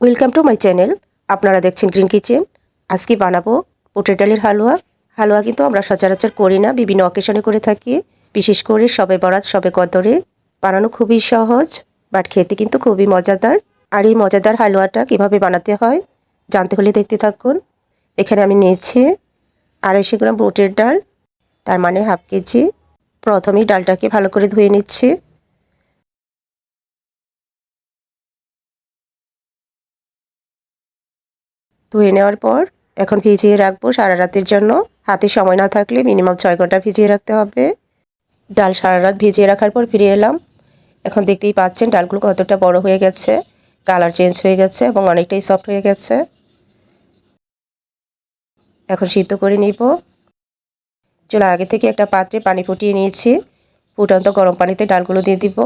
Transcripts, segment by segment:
Welcome to my channel আপনারা দেখছেন green kitchen আজকে বানাবো পোটের ডালের হালুয়া। হালুয়া কিন্তু আমরা সচরাচর করি না, বিভিন্ন অকেশনে করে থাকি। বিশেষ করে সবে বরাত, সবে কদরে। বানানো খুবই সহজ বাট খেতে কিন্তু খুবই মজাদার। আর এই মজাদার হালুয়াটা কীভাবে বানাতে হয়, জানতে হলে দেখতে থাকুন। এখানে আমি নিয়েছি আড়াইশো গ্রাম বুটের ডাল, তার মানে হাফ কেজি। প্রথমেই ডালটাকে ভালো করে ধুয়ে নিচ্ছি। ধুয়ে নেওয়ার পর এখন ভিজিয়ে রাখব সারা রাতের জন্য। হাতে সময় না থাকলে মিনিমাম ছয় ঘণ্টা ভিজিয়ে রাখতে হবে। ডাল সারা রাত ভিজিয়ে রাখার পর ফিরে এলাম। এখন দেখতেই পাচ্ছেন ডালগুলো কতটা বড় হয়ে গেছে, কালার চেঞ্জ হয়ে গেছে এবং অনেকটাই সফট হয়ে গেছে। এখন সিদ্ধ করে নিব। চলো আগে থেকে একটা পাত্রে পানি ফুটিয়ে নিয়েছি। ফুটন্ত গরম পানিতে ডালগুলো দিয়ে দিব।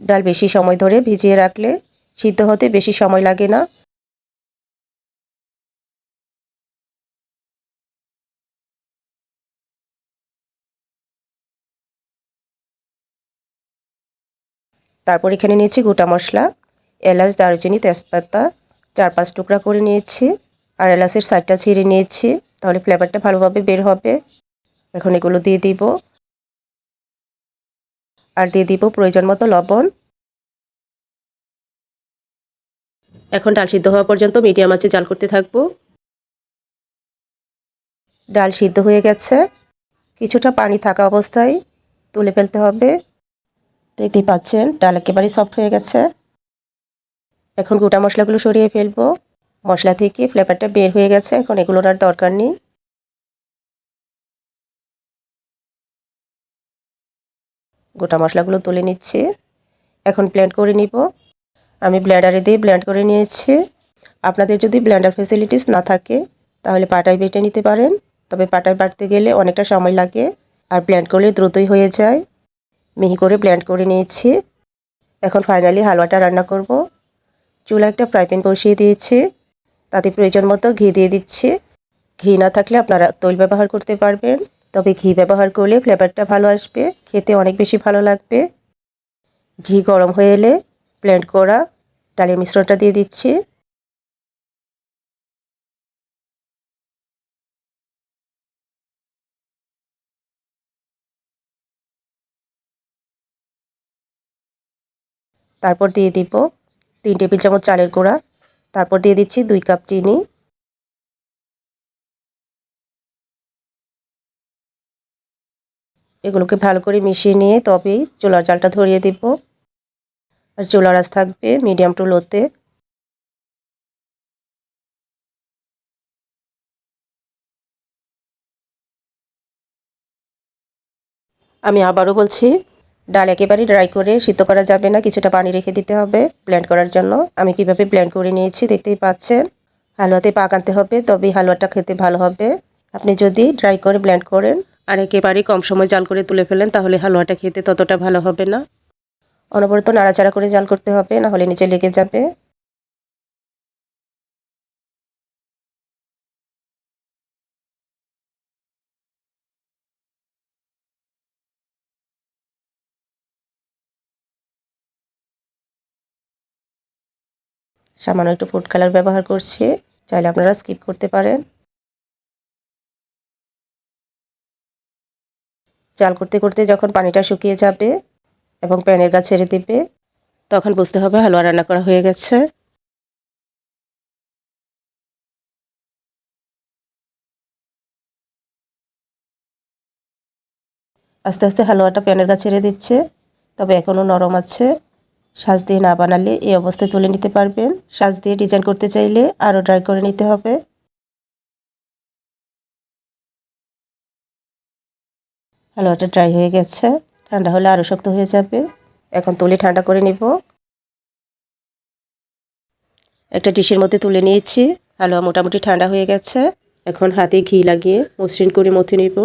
ডাল বেশি সময় ধরে ভিজিয়ে রাখলে সিদ্ধ হতে বেশি সময় লাগে না। তারপর এখানে নিয়েছি গোটা মশলা, এলাচ, দারুচিনি, তেজপাতা চার পাঁচ টুকরা করে নিয়েছি। আর এলাচের সাইডটা ছিঁড়ে নিয়েছি, তাহলে ফ্লেভারটা ভালোভাবে বের হবে। এখন এগুলো দিয়ে দিব। আর দিয়ে দিব প্রয়োজন মতো লবণ। এখন ডাল সিদ্ধ হওয়া পর্যন্ত মিডিয়াম আঁচে জাল করতে থাকব। ডাল সিদ্ধ হয়ে গেছে। কিছুটা পানি থাকা অবস্থায় তুলে ফেলতে হবে। দেখতেই পাচ্ছেন, ডাল একেবারে সফট হয়ে গেছে। এখন গোটা মশলাগুলো সরিয়ে ফেলব। মশলা থেকে ফ্লেভারটা বের হয়ে গেছে, এখন এগুলোর আর দরকার নেই। গোটা মশলাগুলো তুলে নিচ্ছি। এখন ব্লেন্ড করে নিব। আমি ব্লেন্ডারে দিয়ে ব্লেন্ড করে নিয়েছি। আপনাদের যদি ব্লেন্ডার ফেসিলিটিস না থাকে, তাহলে পাটায় বেটে নিতে পারেন। তবে পাটায় বাটতে গেলে অনেকটা সময় লাগে আর ব্লেন্ড করলে দ্রুতই হয়ে যায়। মিহি করে ব্লেন্ড করে নিয়েছি। এখন ফাইনালি হালুয়াটা রান্না করব। চুলা একটা ফ্রাই প্যান বসিয়ে দিয়েছি। তাতে প্রয়োজন মতো ঘি দিয়ে দিচ্ছি। ঘি না থাকলে আপনারা তৈল ব্যবহার করতে পারবেন। তবে ঘি ব্যবহার করলে ফ্লেভারটা ভালো আসবে, খেতে অনেক বেশি ভালো লাগবে। ঘি গরম হয়ে এলে ব্লেন্ড করা ডালের মিশ্রণটা দিয়ে দিচ্ছি। তারপর দিয়ে দিব তিন টেবিল চামচ চালের গুঁড়া। তারপর দিয়ে দিচ্ছি দুই কাপ চিনি। এগুলোকে ভালো করে মিশিয়ে নিয়ে তবেই চুলার চালটা ধরিয়ে দিব। আর চুলার আঁচ থাকবে মিডিয়াম টু লোতে। আমি আবারও বলছি, ডাল একেবারেই ড্রাই করে সিদ্ধ করা যাবে না, কিছুটা পানি রেখে দিতে হবে ব্লেন্ড করার জন্য। আমি কীভাবে ব্লেন্ড করে নিয়েছি দেখতেই পাচ্ছেন। হালুয়াতে পাক আনতে হবে, তবেই হালুয়াটা খেতে ভালো হবে। আপনি যদি ড্রাই করে ব্লেন্ড করেন আর একেবারেই কম সময় জাল করে তুলে ফেলেন তাহলে হালুয়াটা খেতে ততটা ভালো হবে না। অনবরত নাড়াচাড়া করে জাল করতে হবে, না হলে নিচে লেগে যাবে। সামান্য একটু ফুড কালার ব্যবহার করছি, চাইলে আপনারা স্কিপ করতে পারেন। চাল করতে করতে যখন পানিটা শুকিয়ে যাবে এবং প্যানের গা ছেড়ে দিবে, তখন বুঝতে হবে হালুয়া রান্না করা হয়ে গেছে। আস্তে আস্তে হালুয়াটা প্যানের গা ছেড়ে দিচ্ছে, তবে এখনও নরম আছে। সাজ দিয়ে না বানালে এই অবস্থায় তুলে নিতে পারবেন। সাজ দিয়ে ডিজাইন করতে চাইলে আরও ড্রাই করে নিতে হবে। হালুয়াটা ড্রাই হয়ে গেছে। ঠান্ডা হলে আরও শক্ত হয়ে যাবে। এখন তুলে ঠান্ডা করে নিব। একটা ডিশের মধ্যে তুলে নিয়েছি। হালুয়া মোটামুটি ঠান্ডা হয়ে গেছে। এখন হাতে ঘি লাগিয়ে মসৃণ করে মথে নিব।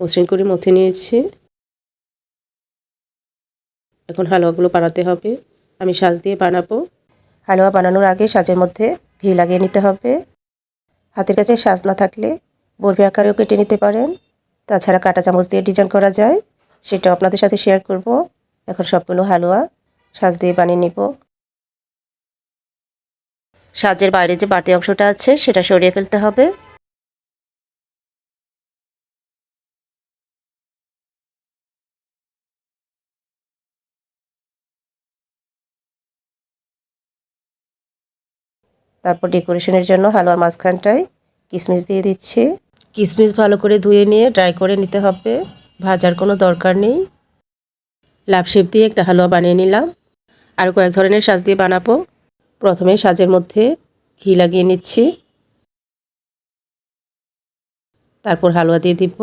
মসৃণ করে মথে নিয়েছি। এখন হালুয়াগুলো বানাতে হবে। আমি সাজ দিয়ে বানাবো। হালুয়া বানানোর আগে সাজের মধ্যে ঘি লাগিয়ে নিতে হবে। হাতের কাছে সাজ না থাকলে বরফি আকারেও কেটে নিতে পারেন। তাছাড়া কাঁটা চামচ দিয়ে ডিজাইন করা যায়। সেটা আপনাদের সাথে শেয়ার করব। এখন সবগুলো হালুয়া সাজ দিয়ে বানিয়ে নিব। সাজের বাইরে যে বাড়তি অংশটা আছে, সেটা সরিয়ে ফেলতে হবে। তারপর ডেকোরেশনের জন্য হালুয়ার মাঝখানটায় কিশমিশ দিয়ে দিচ্ছি। কিশমিশ ভালো করে ধুয়ে নিয়ে ড্রাই করে নিতে হবে, ভাজার কোনো দরকার নেই। লাভ শেপ দিয়ে একটা হালুয়া বানিয়ে নিলাম। আর কয়েক ধরনের সাজ দিয়ে বানাবো। প্রথমে সাজের মধ্যে ঘি লাগিয়ে নিচ্ছি। তারপর হালুয়া দিয়ে দিব।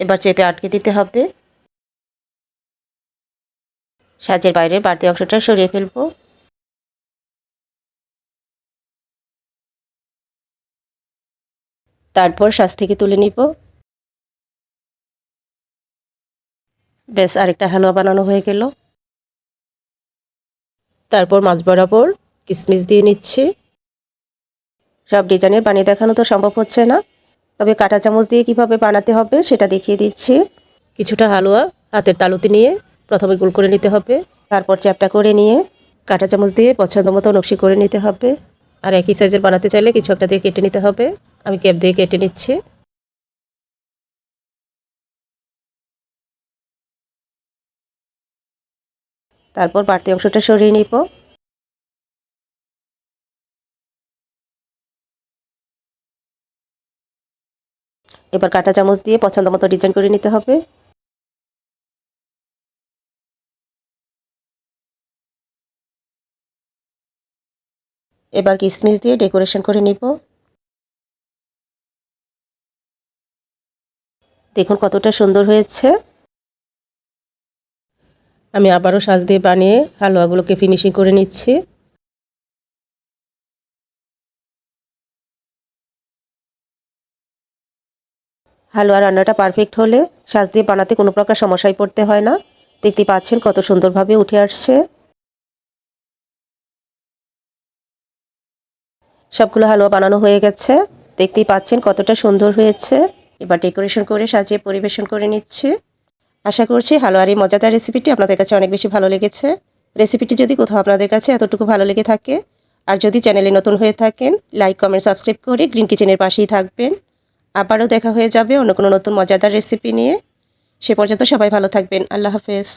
এবার চেপে আটকে দিতে হবে। সাজের বাইরের বাড়তি অংশটা সরিয়ে ফেলব। তারপর সাজ থেকে তুলে নিব। বেশ, আরেকটা হালুয়া বানানো হয়ে গেল। তারপর মাছ বরাবর কিশমিশ দিয়ে নিচ্ছি। সব ডিজাইনের বানিয়ে দেখানো তো সম্ভব হচ্ছে না। তবে কাঁটা চামচ দিয়ে কীভাবে বানাতে হবে সেটা দেখিয়ে দিচ্ছি। কিছুটা হালুয়া হাতের তালুতে নিয়ে প্রথমে গোল করে নিতে হবে। তারপর চ্যাপটা করে নিয়ে কাঁটা চামচ দিয়ে পছন্দ মতো নকশি করে নিতে হবে। আর একই সাইজের বানাতে চাইলে কিছু একটা দিয়ে কেটে নিতে হবে। আমি ক্যাপ দিয়ে কেটে নিচ্ছি। তারপর বাড়তি অংশটা সরিয়ে নিব। এবার কাঁটা চামচ দিয়ে পছন্দ মতো ডিজাইন করে নিতে হবে। এবার কিসমিস দিয়ে ডেকোরেশন করে নিব। দেখুন কতটা সুন্দর হয়েছে। আমি আবারও সাজ দিয়ে বানিয়ে হালুয়াগুলোকে ফিনিশিং করে নিচ্ছি। হালুয়া রান্নাটা পারফেক্ট হলে সাজ দিয়ে বানাতে কোনো প্রকার সমস্যায় পড়তে হয় না। দেখতে পাচ্ছেন কত সুন্দরভাবে উঠে আসছে। সবগুলো হালুয়া বানানো হয়ে গেছে। দেখতেই পাচ্ছেন কতটা সুন্দর হয়েছে। এবার ডেকোরেশন করে সাজিয়ে পরিবেশন করে নিচ্ছি। আশা করছি হালুয়ার এই মজাদার রেসিপিটি আপনাদের কাছে অনেক বেশি ভালো লেগেছে। রেসিপিটি যদি কোথাও আপনাদের কাছে এতটুকু ভালো লেগে থাকে, আর যদি চ্যানেলে নতুন হয়ে থাকেন লাইক কমেন্ট সাবস্ক্রাইব করে গ্রিন কিচেনের পাশেই থাকবেন। আবারও দেখা হয়ে যাবে অন্য কোনো নতুন মজাদার রেসিপি নিয়ে। সে পর্যন্ত সবাই ভালো থাকবেন। আল্লাহ হাফেজ।